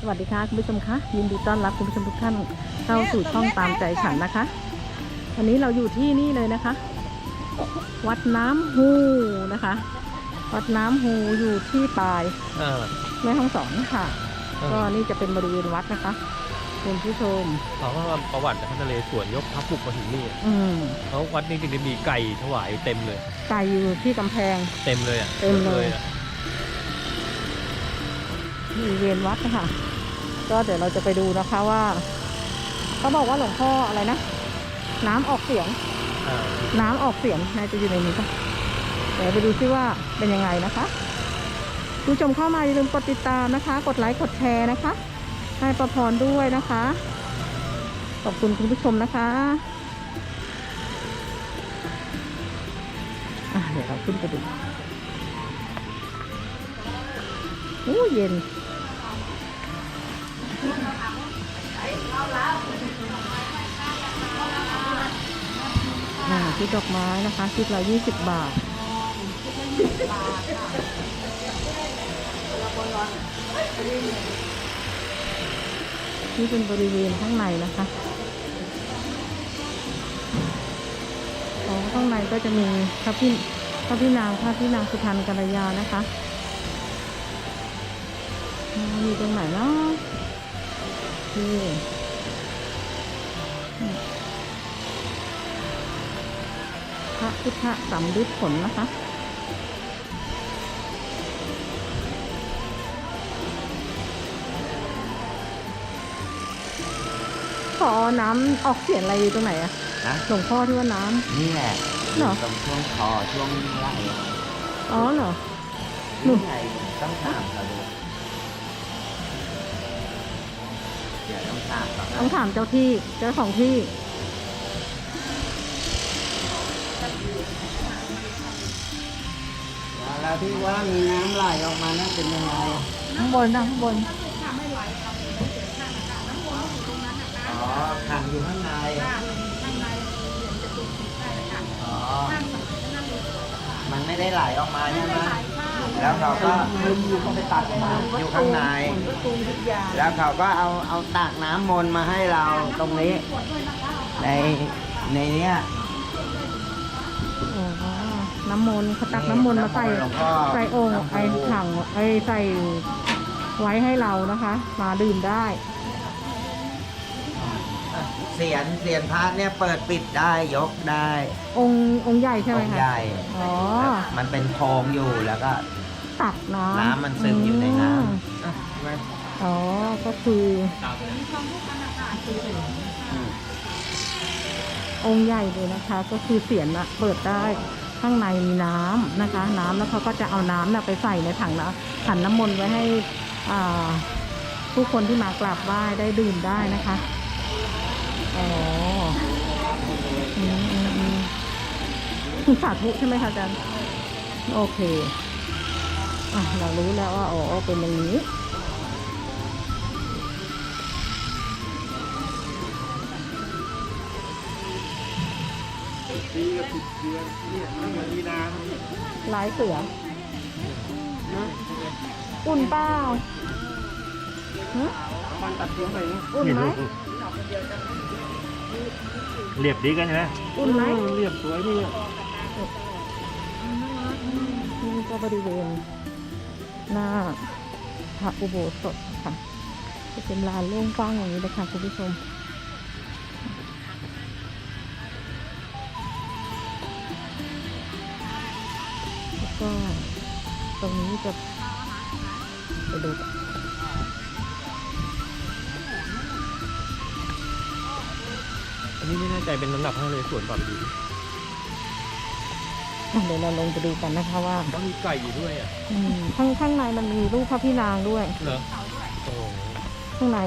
สวัสดีค่ะคุณผู้ชมคะยินดีต้อนรับคุณผู้ชมทุกท่านเข้าสู่ช่องตามใจฉันนะคะ วันนี้เราอยู่ที่นี่เลยนะคะ วัดน้ำฮูนะคะ วัดน้ำฮูอยู่ที่ปลายเออ แม่ห้องสอนค่ะ เออ ก็นี่จะเป็นบริเวณวัดนะคะคุณผู้ชม เขาก็ว่าประวัติทะเลสวนยกทัพบุกมาถึงนี่อืมเขาวัดนี้จริงๆมีไก่ถวายเต็มเลย ไก่อยู่ที่กำแพง เต็มเลยอะเต็มเลย อะบริเวณวัดนะคะ ก็เดี๋ยวเราจะไปดูนะคะว่าเขาบอกว่าหลวงพ่ออะไรนะ น้ำออกเสียงอ่าน้ำออกเสียงนายจะอยู่ในนี้ปะเดี๋ยวไปดูซิว่าเป็นยังไงนะคะคุณผู้ชมเข้ามาอย่าลืมกดติดตามนะคะ กดไลค์กดแชร์นะคะ ให้ประพรด้วยนะคะ ขอบคุณคุณผู้ชมนะคะอะเดี๋ยวเราขึ้นไปดูโอ้เย็น อ่าชุดดอกไม้นะคะชุดละยี่สิบบาทนี่เป็นบริเวณข้างในนะคะของข้างในก็จะมีพระพี่พระพี่นางพระพี่นางสุพรรณกัลยานะคะมอยู่ตรงไหนเนาะนี่ พระพุทธสัมฤทธิ์ผลนะคะขอน้ำออกเสียงอะไรอยู่ตรงไหนอะนะหลวงพ่อที่ว่าน้นี่แหละเหรอตรงช่วงคอช่วงไหล่ำอ๋อเหรอ หนู นี่ไงต้องถามเขาดูเดี๋ยวต้องถามเขาต้องถามเจ้าที่เจ้าของที่ ที่ว่ามีน้ำไหลออกมานั่นเป็นยังไงข้างบนนะข้างบน อ๋อขังอยู่ข้างในอ๋อมันไม่ได้ไหลออกมาใช่ไหมแล้วเขาก็เขาไปตัดมาอยู่ข้างใน แล้วเขาก็เอาเอาตักน้ำมนต์มาให้เราตรงนี้ ในในเนี้ยอ๋อ น้ำมนต์เขาตักน้ำมนต์มาใส่หลวงพ่อใส่โอ่งน้ำพุไอ้ถังไอ้ใส่ไว้ให้เรานะคะ มาดื่มได้เสียนเสียนพระเนี่ยเปิดปิดได้ยกได้ องค์องค์ใหญ่ใช่ไหมองค์คะใหญ่อ๋อมันเป็นโพรงอยู่แล้วก็ ตักน้ำน้ำมันซึมอยู่ในน้ำอืมอ๋อก็คือตามเลยองค์ใหญ่เลยนะคะ ก็คือเสียนอะเปิดได้ ข้างในมีน้ำนะคะ น้ำแล้วเขาก็จะเอาน้ำน่ะไปใส่ในถังน้ำขันน้ำมนต์ไว้ให้ผู้คนที่มากราบไหว้ได้ดื่มได้นะคะอ๋ออือสาธุใช่ไหมคะอาจารย์ โอเค อะ เรารู้แล้วว่า อ๋อ เป็นอย่างนี้ ลายเสืออุ่นเปล่าฮะอุ่นไหมเรียบดีกันใช่ไหมอุ่นไหมเรียบสวยดีนี่ก็บริเวณหน้าพระอุโบสถค่ะจะเป็นลานโล่งกว้างอย่างนี้เลยค่ะคุณผู้ชม ก็ตรงนี้จะไปดูกันอันนี้ไม่แน่ใจเป็นน้ำหนักทะเลสวนเปล่าไปดูอะเดี๋ยวเราลงไปดูกันนะคะว่าแล้วมีไก่อยู่ด้วยอะอืมข้างข้างในมันมีรูปพระพี่นางด้วย เหรอโอ้โหข้างใน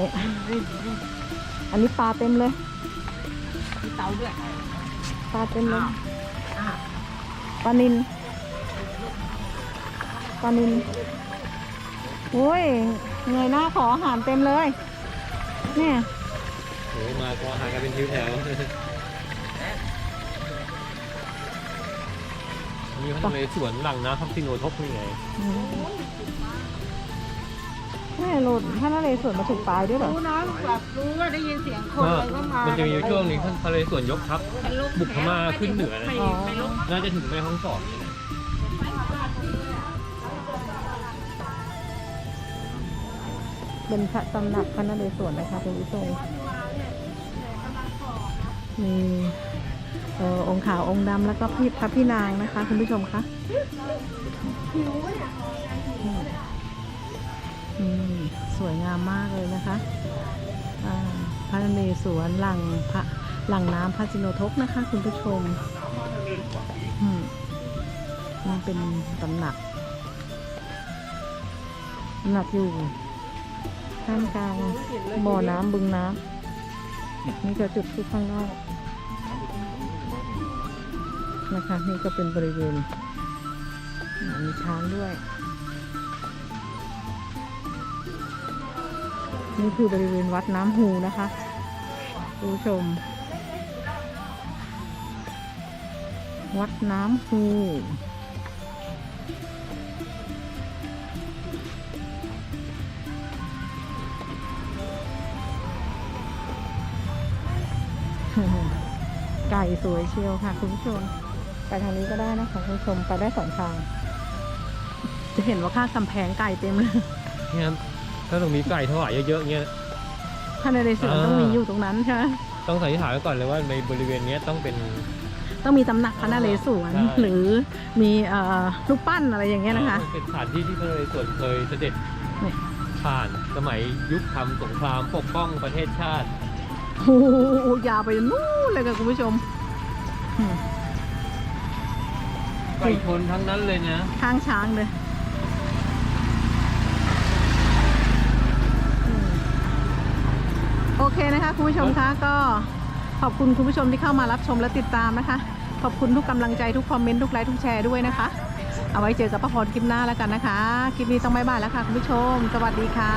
อันนี้ปลาเต็มเลย มีเตาด้วย ปลาเต็มเลยอ่าปลานิน ปลานินโอ้ยเงยหน้าขออาหารเต็มเลย เนี่ยโหมาพออาหารกันเป็นทิวแถวนี่เขาทะเลสวนหลังน้ำทับทิงโอทบนี่ไงอืมแม่หลุดพระนเรศวรมาถึงปลายด้วยเหรอ รู้นะแบบรู้ว่าได้ยินเสียงคนก็อะไรก็มามัมันจะมีอยู่ช่วงหนึงท่านทะเลส่วนยกทัพบุกพม่าขึ้นเหนือนะอ๋อน่าจะถึงแม่ฮ่องสอน เป็นพระตำหนักพระนเรศวรนะคะคุณผู้ชมมีเอ่อองค์ขาวองค์ดำแล้วก็พี่พระพี่นางนะคะ คุณผู้ชมคะสวยงามมากเลยนะคะอ่าพระนเรศวรหลังพระหลังน้ำพระจิโนทกนะคะ คุณผู้ชมอืมนี่เป็นตำหนักตำหนักอยู่ ท่ามกลางบ่อน้ำบึงน้ำนี่ก็จุดที่ข้างนอกนะคะ นี่ก็เป็นบริเวณมีช้างด้วย นี่คือบริเวณวัดน้ำหูนะคะคุณผู้ชม วัดน้ำหู สวยเชียวค่ะคุณผู้ชม ไปทางนี้ก็ได้นะคะคุณผู้ชมไปได้สองทาง จะเห็นว่าข้างกำแพงไก่เต็มเลยเนี่ยครับถ้าตรงนี้ไก่ถวายเยอะๆเงี้ยภายในเสืออ่าต้องมีอยู่ตรงนั้นใช่ไหมต้องสันนิษฐานไว้ก่อนเลยว่าในบริเวณเนี้ยต้องเป็น ต้องมีตำหนักพระนเรศวรใช่หรือมีเอ่อรูปปั้นอะไรอย่างเงี้ยนะคะเป็นสถานที่ที่พระนเรศวรเคยเสด็จนี่ผ่านสมัยยุคทำสงครามปกป้องประเทศชาติ โอ้โหยาวไปนู่นเลยค่ะคุณผู้ชมอืมไก่ชนทั้งนั้นเลยนะ ข้างช้างเลยอืมโอเคนะคะคุณผู้ชมคะก็ขอบคุณคุณผู้ชมที่เข้ามารับชมและติดตามนะคะ ขอบคุณทุกกำลังใจทุกคอมเมนต์ทุกไลค์ทุกแชร์ด้วยนะคะ เอาไว้เจอกับป้าพรคลิปหน้าแล้วกันนะคะ คลิปนี้ต้องบายบายแล้วค่ะคุณผู้ชม สวัสดีค่ะ